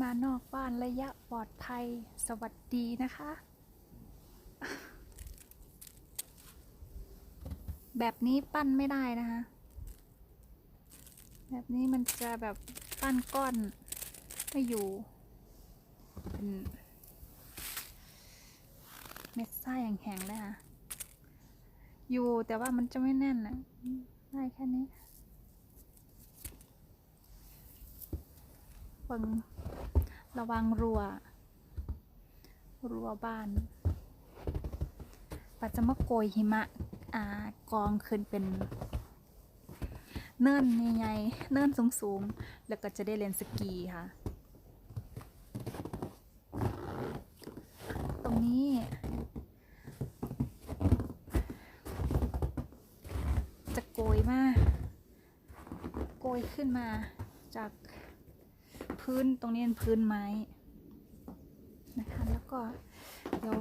มานอกบ้านระยะปลอดภัยสวัสดีนะคะ แบบนี้ปั้นไม่ได้นะคะ แบบนี้มันจะแบบปั้นก้อนไม่อยู่เป็นเม็ดไส้แข็งๆเลยค่ะ อยู่แต่ว่ามันจะไม่แน่นนะได้แค่นี้ วังระวังรัวรัวบ้านปัจจะมาโกยหิมะอ่ากองขึ้นเป็น เนินใหญ่ๆเนินสูงๆ แล้วก็จะได้เล่นสกีค่ะ ตรงนี้ จะโกยมา โกยขึ้นมาจาก พื้นตรงนี้เป็นพื้นไม้นะคะ แล้วก็เดี๋ยว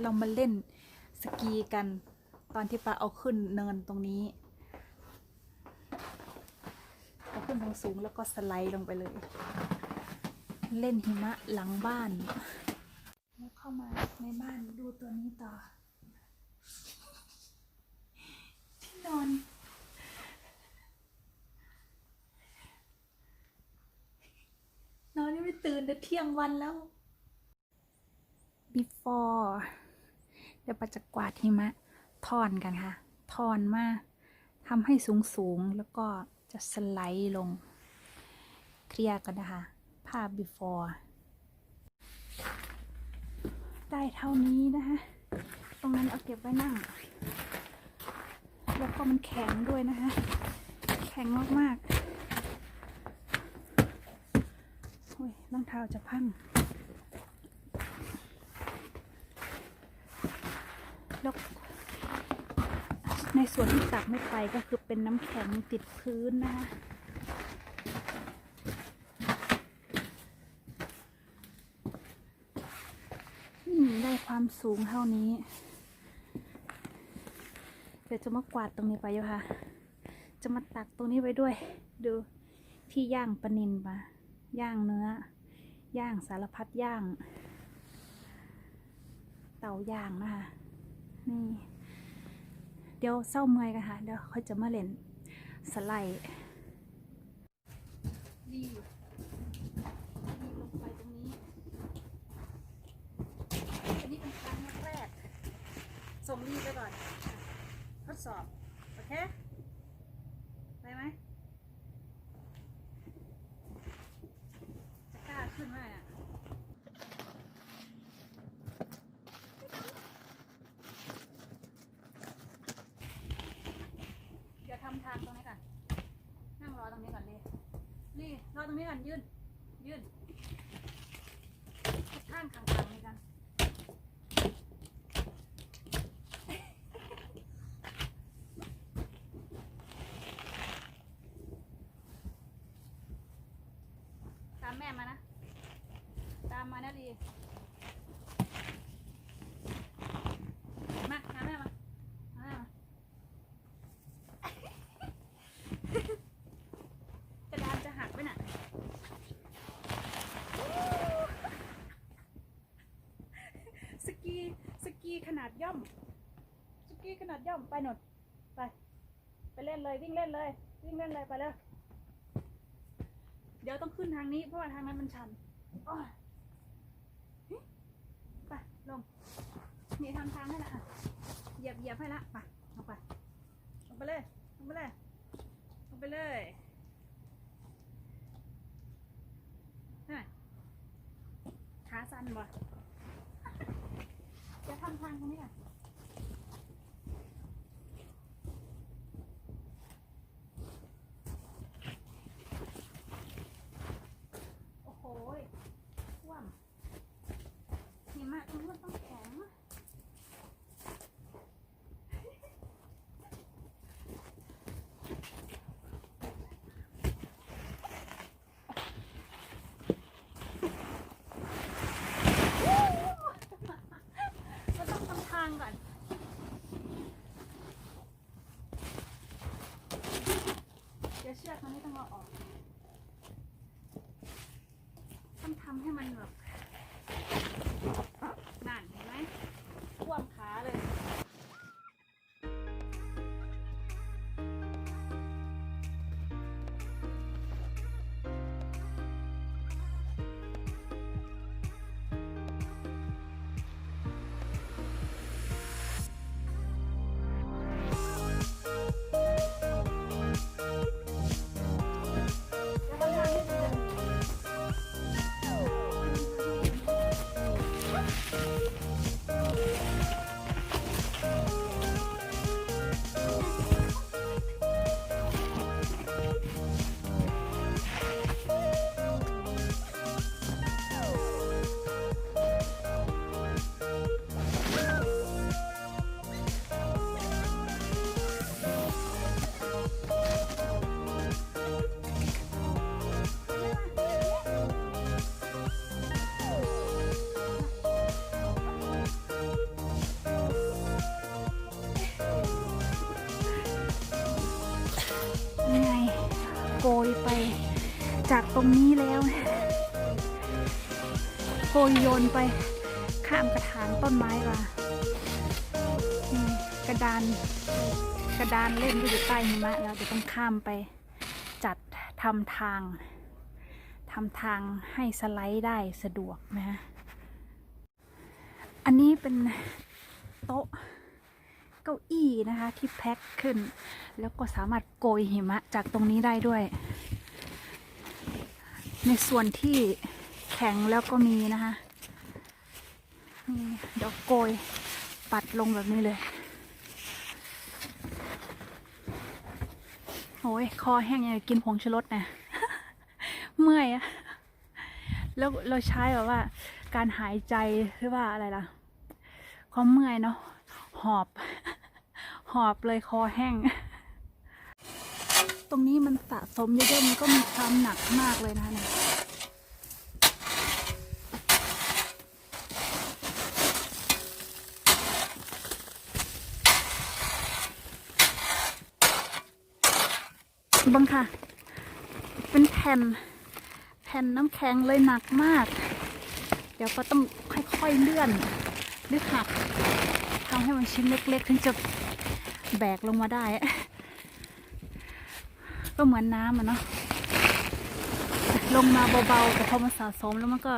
เรามาเล่นสกีกัน ตอนที่ปาเอาขึ้นเนินตรงนี้เอาขึ้นทางสูงแล้วก็สไลด์ลงไปเลย เล่นหิมะหลังบ้านแล้วเข้ามาในบ้านดูตัวนี้ต่อที่นอน อนยังไม่ตื่นแต่เที่ยงวันแล้ว before เดี๋ยวปจะกวาดหิมะทอนกันค่ะ ทอนมาทำให้สูงสูงแล้วก็จะสไลด์ลง เคลียร์กันนะคะ ภาพ before ได้เท่านี้นะคะ ตรงนั้นเอาเก็บไว้นั่ง แล้วก็มันแข็งด้วยนะคะ แข็งมาก ๆโอ้ย รองเท้าจะพังแล้วในส่วนที่ตักไม่ไปก็คือเป็นน้ำแข็งติดพื้นนะคะได้ความสูงเท่านี้ เดี๋ยวจะมากวาดตรงนี้ไปอยู่ค่ะ จะมาตักตรงนี้ไว้ด้วย ดูที่ย่างปนินมาย่างเนื้อ ย่างสารพัดย่าง เตาย่างนะคะนี่ เดี๋ยวเศร้าเมื่อยกันค่ะ เดี๋ยวค่อยจะมาเล่นสไลด์ดีดีลงไปตรงนี้อันนี้เป็นครั้งแรกส่งรีไปก่อน ทดสอบ โอเค ไปไหม จะกล้า ขึ้นไหมอะเดี๋ยวทำทางตรงนี้ก่อนนั่งรอตรงนี้ก่อนเลยนี่รอตรงนี้ก่อนยืน ยืนข้างข้างทางนี้กันตามแม่มานะามมานะลีมาตาแม่มาตาแม่มากระดานจะหักไปน่ะสกีสกีขนาดย่อมสกีขนาดย่อมไปหนดไป ไปเล่นเลยวิ่งเล่นเลย วิ่งเล่นเลยไปเลยเดี๋ยวต้องขึ้นทางนี้เพราะว่าทางนั้นมันชันโอ้ยหึไป ลง นี่ทำทางให้ละอะเหยียบเหยียบให้ละไปลงไปลงไปเลยลงไปเลยลงไปเลยน่ะขาสั้นบ่จะทำทางตรงนี้อะ ยไป จากตรงนี้แล้วโกยโยนไปข้ามกระถางต้นไม้มากระดานกระดานเล่นก็อยู่ใต้หิมะแล้วเดี๋ยวต้องข้ามไป จัดทำทางทำทางให้สไลด์ได้สะดวกนะ อันนี้เป็นโต๊ะ ก้าอี้นะคะ ที่แพ็คขึ้น แล้วก็สามารถโกยหิมะจากตรงนี้ได้ด้วย ในส่วนที่แข็งแล้วก็มีนะคะนี่เดี๋ยวโกยปัดลงแบบนี้เลยโอ้ยคอแห้งยังกินผงชูรสนะเมื่อยอะแล้วเราใช้แบบว่า การหายใจหรือว่าอะไรล่ะความเมื่อยเนาะหอบ หอบเลยคอแห้ง ตรงนี้มันสะสมเยอะๆมันก็มีความหนักมากเลยนะคะเนี่ยบังค่ะ เป็นแผ่น แผ่นน้ำแข็งเลยหนักมาก เดี๋ยวก็ต้องค่อยๆเลื่อนหรือหักทำให้มันชิ้นเล็กๆ ถึงจะ แบกลงมาได้ ก็เหมือนน้ำอะเนาะลงมาเบาๆแต่พอมันสะสมแล้วมันก็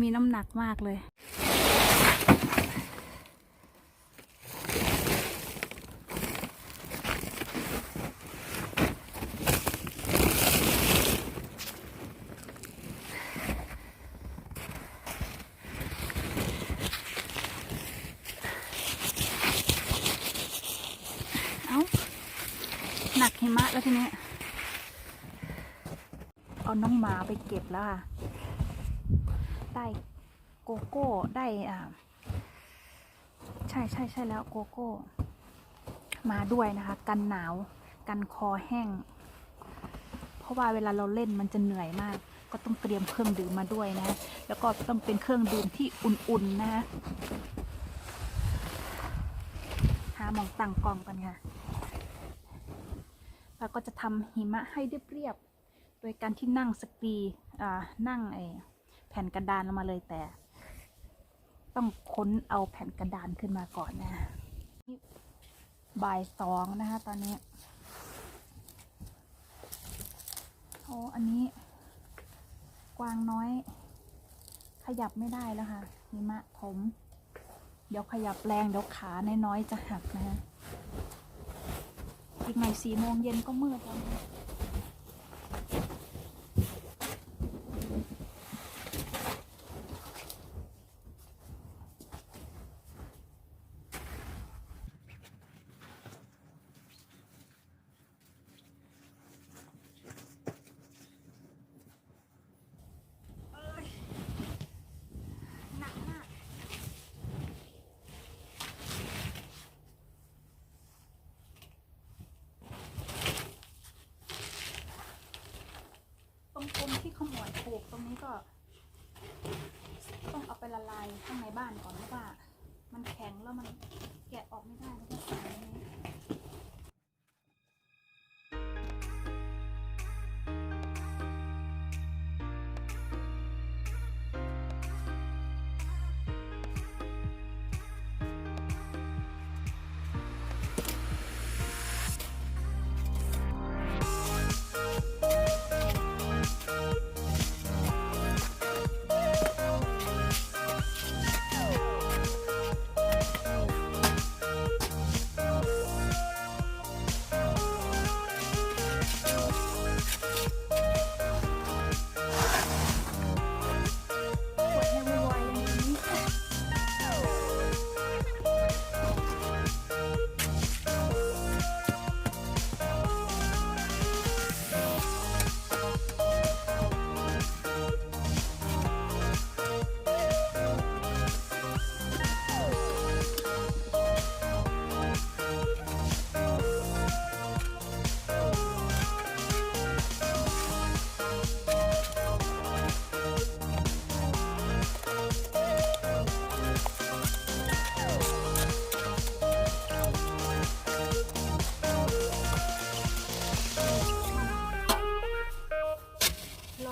มีน้ำหนักมากเลย เอ้า หนักหิมะแล้วทีนี้ เอาน้องหมา ไปเก็บแล้วค่ะ ได้โกโก้ ได้อ่าใช่ใช่ใช่แล้วโกโก้ มาด้วยนะคะ กันหนาวกันคอแห้ง เพราะว่าเวลาเราเล่นมันจะเหนื่อยมาก ก็ต้องเตรียมเครื่องดื่มมาด้วยนะ แล้วก็ต้องเป็นเครื่องดื่มที่อุ่นๆนะคะหาหมองตั้งกล้องกันค่ะ แล้วก็จะทำหิมะให้เรียบ ยการที่นั่งสกีอ่านั่งไอแผ่นกระดานลงมาเลยแต่ ต้องค้นเอาแผ่นกระดานขึ้นมาก่อนนะบ่ายสองนะคะตอนนี้โอ้อันนี้ กวางน้อย ขยับไม่ได้แล้วค่ะหิมะผม เดี๋ยวขยับแรงเดี๋ยวขาน้อยๆจะหักนะฮะอีกหน่อยสี่โมงเย็นก็มืดแล้วนะ ตรงกลมที่ขมวดผูกตรงนี้ก็ ต้องเอาไปละลายข้างในบ้านก่อนเพราะว่า มันแข็งแล้วมันแกะออกไม่ได้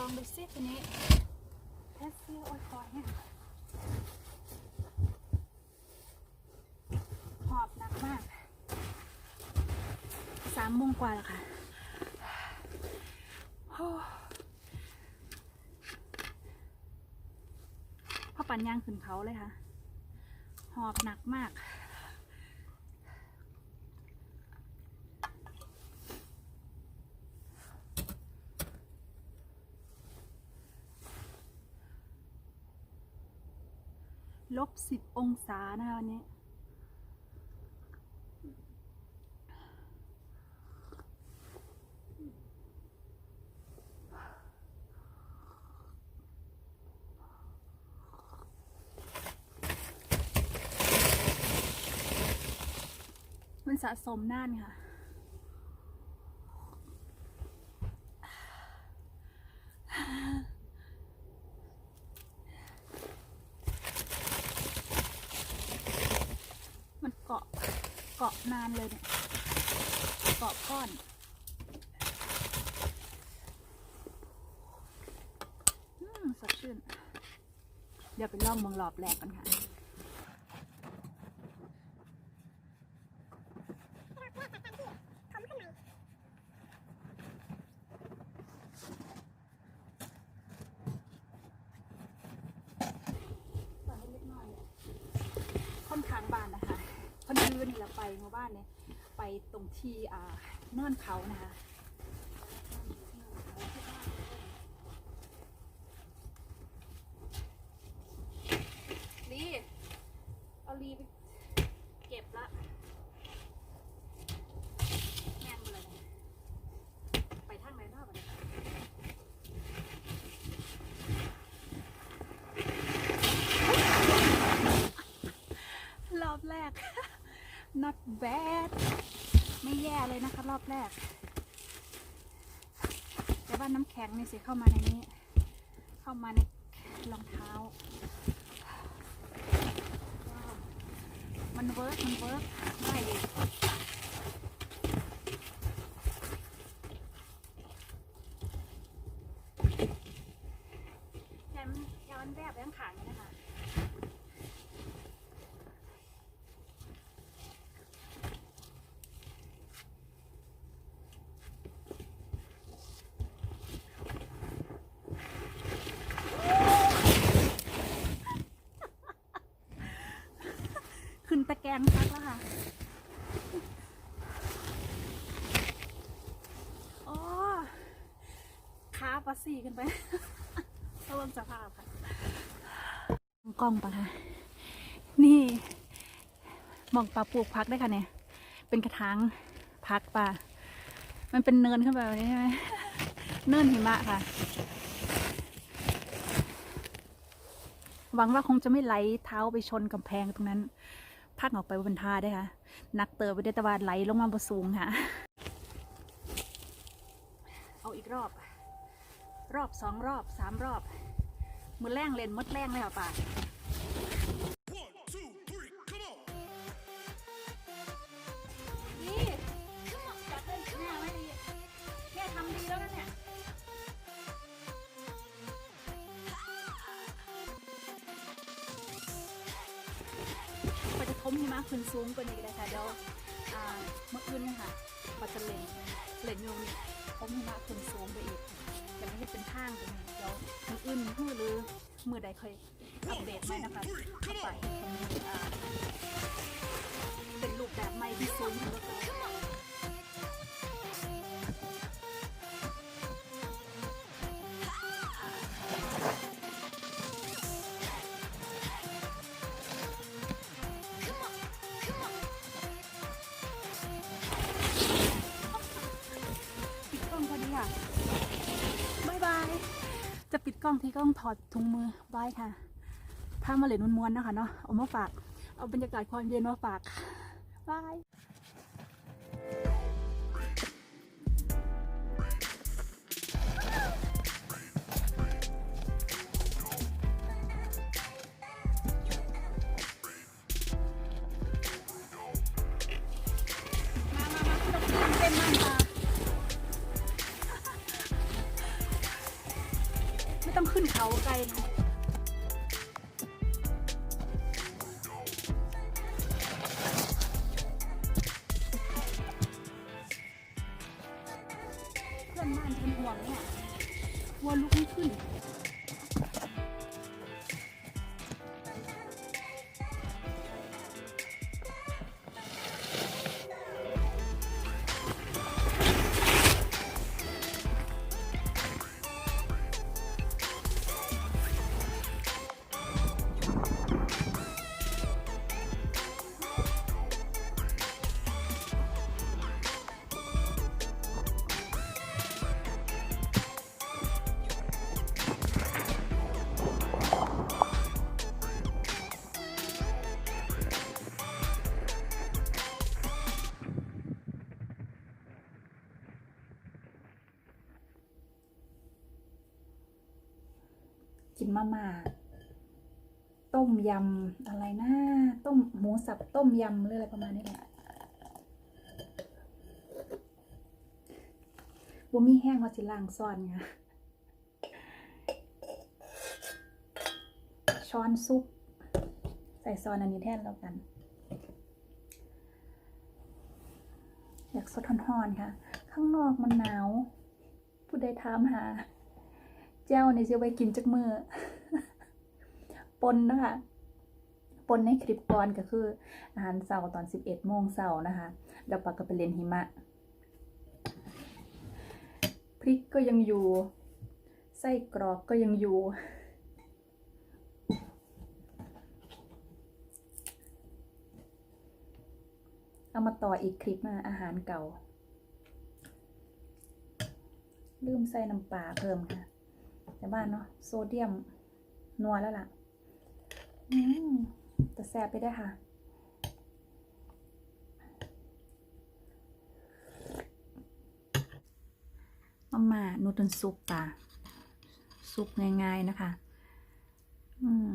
องดูซิทีนี้แพสซี่โอ้ยคอยเนี่ยหอบหนักมากสามโมงกว่าแล้วค่ะพ่อปั่นยางขึ้นเขาเลยค่ะ หอบหนักมาก ลบสิบองศานะคะวันนี้ มันสะสมน่านค่ะ มันเกาะ เกานเลยเนี่ยเกาะก้อนอืมสดชื่น เดี๋ยวไปล่องมองรอบแรกกันค่ะ ตอนเล็กน้อยเนี่ยค่อนข้างบ้านนะคะพอดีวันนี้เราไปหมู่บ้านเนี่ย ไปตรงที่อ่าเนินเขานะคะ ลี เอาลีไปเก็บละแง่งเลยเนี่ยไปทางไหนบอะเนี่ยรอบแรก not bad ไม่แย่เลยนะคะ รอบแรก แต่ว่าน้ำแข็งนี่สิเข้ามาในนี้ เข้ามาในรองเท้า มันเวิร์กมันเวิร์กได้อยู่แถมย้อนแบบแบงขางนี่นะคะ ขึ้นตะ แกงพักแล้วค่ะ โอ้ขาปลาสีกันไประวังสภาพค่ะกล้องปะคะนี่ มองปลาปลูกพักได้ค่ะเนี่ย เป็นกระถางพักปลามันเป็นเนินขึ้นไปแบบนี้ใช่ไหมเนินหิมะค่ะ หวังว่าคงจะไม่ไหลเท้าไปชนกำแพงตรงนั้น พักออกไปบนท่าได้ค่ะ นักเตอไปได้ตะวันไหลลงมาบนสูงค่ะ เอาอีกรอบ รอบสองรอบสามรอบ มือแรงเล่นมดแรงเลยค่ะป่า ไปจะทมหิมะขึ้นสูงกว่านี้ก็ได้ค่ะเดี๋ยวอ่าเมื่อคืนเนี่ยค่ะปัจจะเล่นเล่นอยู่นี่คมหิมะขึ้นสูงไปอีกจะไม่ให้เป็นทางตรงนี้เดี๋ยวมืออื่นมือหรือมือใดเคยอัปเดตไหมนะคะเข้าไปเป็นรูปแบบใหม่ที่สูงขึ้นแล้ว กล้องที่กล้องถอดถุงมือไว้ค่ะผ้ามาเหรียญมวนๆนะคะเนาะเอามาฝาก เอาบรรยากาศความเย็นมาฝากค่ะ กินมาม่าต้มยำอะไรนะต้มหมูสับต้มยำหรืออะไรประมาณนี้แหละบ่มีแห้งเขาสิล้างซ้อนไงช้อนซุป ใส่ซอนอันนี้แทนแล้วกัน อยากสดทอนๆค่ะ ข้างนอกมันหนาว ผู้ใดถามหา เจ้านี่จะไว้กินจักมือปนนะคะปนในคลิปก่อนก็คือ อาหารเสาร์ตอน 11โมงเสาร์นะคะเดี๋ยวปากก็ไปเล่นหิมะ พริกก็ยังอยู่ไส้กรอกก็ยังอยู่เอามาต่ออีกคลิปมาอาหารเก่า ลืมใส่น้ำปลาเพิ่มค่ะ แต่บ้านเนาะโซเดียมนัวแล้วล่ะ อืมแต่แซ่บไปได้ค่ะ มาม่านูดนซุปป่ะซุปง่ายๆนะคะ อืม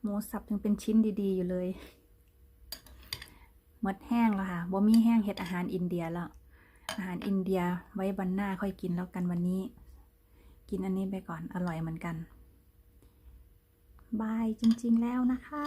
หมูสับยังเป็นชิ้นดี ๆ อยู่เลยหมดแห้งแล้วค่ะบ่มีแห้งเห็ดอาหารอินเดียแล้ว อาหารอินเดียไว้วันหน้าค่อยกินแล้วกันวันนี้ กินอันนี้ไปก่อนอร่อยเหมือนกัน บายจริง ๆ แล้วนะคะ